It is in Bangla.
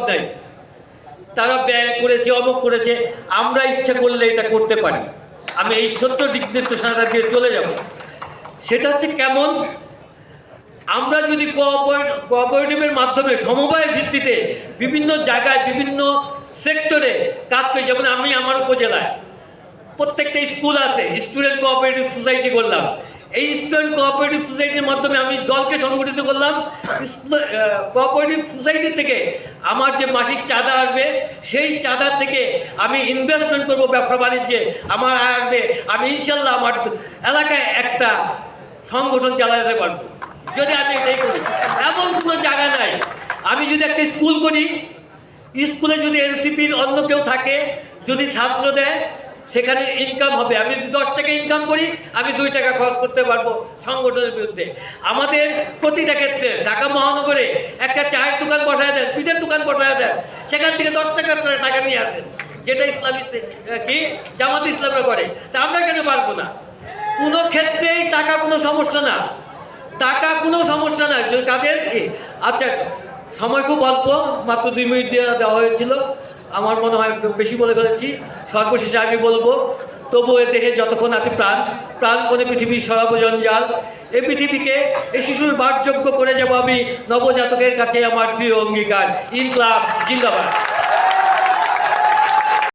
অভাব নাই তারা ব্যয় করেছে, অমুক করেছে, আমরা ইচ্ছা করলে এটা করতে পারি। আমি এই সত্য দিক নির্দেশনাটা দিয়ে চলে যাব। সেটা হচ্ছে কেমন? আমরা যদি কোঅপারেট- কোঅপারেটিভের মাধ্যমে সমবায়ের ভিত্তিতে বিভিন্ন জায়গায়, বিভিন্ন সেক্টরে কাজ করি, যেমন আমি আমার উপজেলায়, প্রত্যেকটা স্কুল আছে স্টুডেন্ট কোঅপারেটিভ সোসাইটি করলাম এই স্টুডেন্ট কোঅপারেটিভ সোসাইটির মাধ্যমে আমি দলকে সংগঠিত করলাম। কোঅপারেটিভ সোসাইটি থেকে আমার যে মাসিক চাঁদা আসবে, সেই চাঁদা থেকে আমি ইনভেস্টমেন্ট করব ব্যবসা বাণিজ্যে। আমার আয় আসবে। আমি ইনশাল্লাহ আমার এলাকায় একটা সংগঠন চালাতে পারব। যদি আমি এটাই করি, এমন কোনো জায়গা নাই। আমি যদি একটা স্কুল করি, স্কুলে যদি এনসিপির অন্য কেউ থাকে, যদি ছাত্র দেয় সেখানে ইনকাম হবে। আমি যদি দশ টাকা ইনকাম করি, আমি দুই টাকা খরচ করতে পারব সংগঠনের বিরুদ্ধে। আমাদের প্রতিটা ক্ষেত্রে ঢাকা মহানগরে একটা চায়ের দোকান বসায় দেন, পিঠের দোকান বসায় দেন। সেখান থেকে দশ টাকা টাকা নিয়ে আসেন। যেটা ইসলামী কি? জামাত ইসলামরা করে। তা আমরা কেন পারব না? কোনো ক্ষেত্রেই টাকা কোনো সমস্যা না। টাকা কোনো সমস্যা না। কাদের? আচ্ছা সময় খুব অল্প, মাত্র দুই মিনিট দেওয়া হয়েছিল। আমার মনে হয় বেশি বলে ফেলেছি। সর্বশেষে আমি বলব তবু এ দেহে যতক্ষণ আছে প্রাণ প্রাণ প্রাণপণে পৃথিবীর সর্বজঞ্জাল। এ পৃথিবীকে এ শিশুর বাসযোগ্য করে যাব আমি নবজাতকের কাছে আমার প্রিয় অঙ্গীকার। ইনকলাব, জিন্দাবাদ।